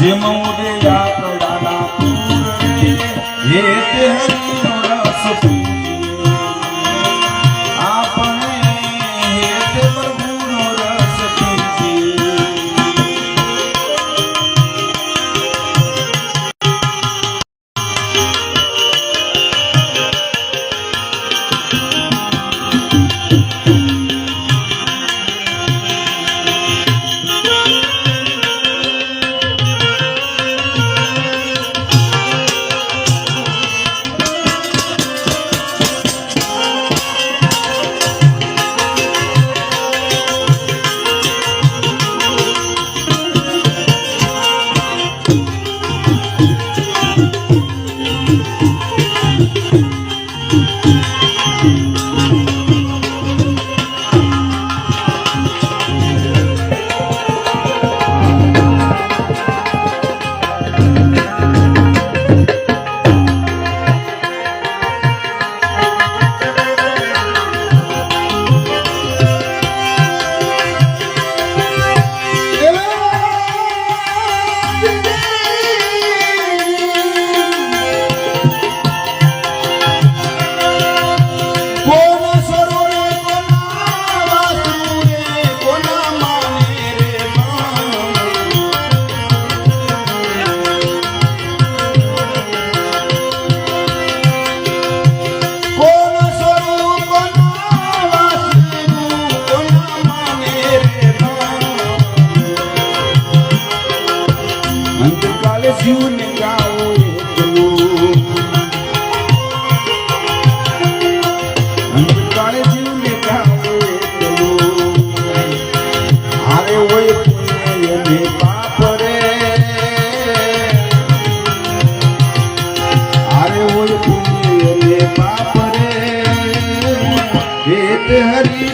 જેમ ઉડે આકડાના પૂરે હે તે હરિનો રસ જીવને ગાઓ અંતકાળે જીવને એકલું. હારે હોય પુણ્ય અને પાપ રે. હારે હોય પુણ્ય અને પાપ રે. હે તે હરિ